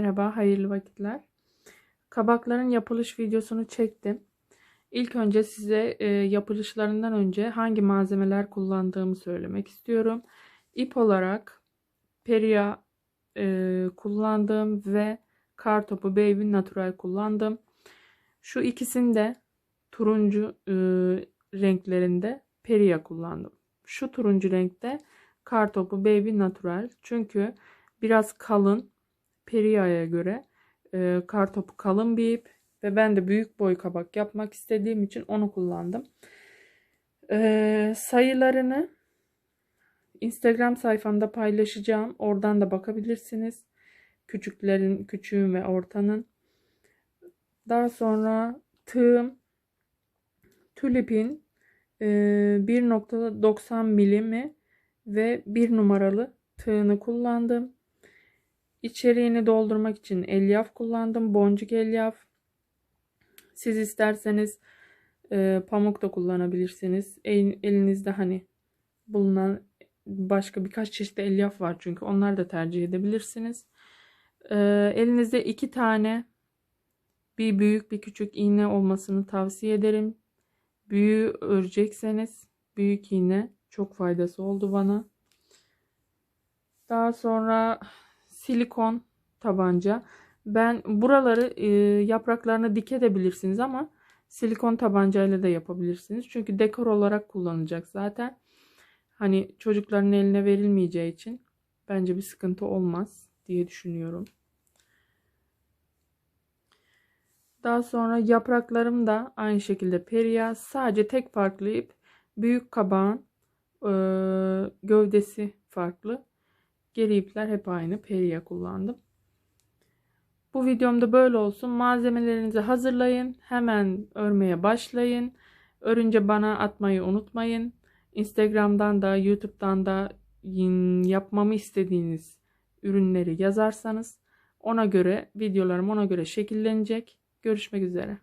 Merhaba, hayırlı vakitler. Kabakların yapılış videosunu çektim. İlk önce size e, yapılışlarından önce hangi malzemeler kullandığımı söylemek istiyorum. İp olarak Peria e, kullandım ve Kartopu Baby Natural kullandım. Şu ikisini de turuncu e, renklerinde Peria kullandım. Şu turuncu renkte Kartopu Baby Natural. Çünkü biraz kalın Peria'ya göre e, kartopu kalın bir ip ve ben de büyük boy kabak yapmak istediğim için onu kullandım. E, sayılarını Instagram sayfamda paylaşacağım. Oradan da bakabilirsiniz. Küçüklerin, küçüğün ve ortanın. Daha sonra tığım tülipin e, 1.90 milimi ve bir numaralı tığını kullandım. İçeriğini doldurmak için elyaf kullandım. Boncuk elyaf. Siz isterseniz e, pamuk da kullanabilirsiniz. El, elinizde hani bulunan başka birkaç çeşit elyaf var çünkü onlar da tercih edebilirsiniz. E, elinizde iki tane bir büyük bir küçük iğne olmasını tavsiye ederim. Büyüğü örecekseniz büyük iğne çok faydası oldu bana. Daha sonra silikon tabanca. Ben buraları e, yapraklarını dikebilirsiniz ama silikon tabancayla da yapabilirsiniz. Çünkü dekor olarak kullanılacak zaten. Hani çocukların eline verilmeyeceği için bence bir sıkıntı olmaz diye düşünüyorum. Daha sonra yapraklarım da aynı şekilde periya. Sadece tek farklı ip büyük kabağın e, gövdesi farklı. Geri ipler hep aynı. Periya kullandım. Bu videomda böyle olsun. Malzemelerinizi hazırlayın. Hemen örmeye başlayın. Örünce bana atmayı unutmayın. Instagram'dan da YouTube'dan da yapmamı istediğiniz ürünleri yazarsanız ona göre videolarım ona göre şekillenecek. Görüşmek üzere.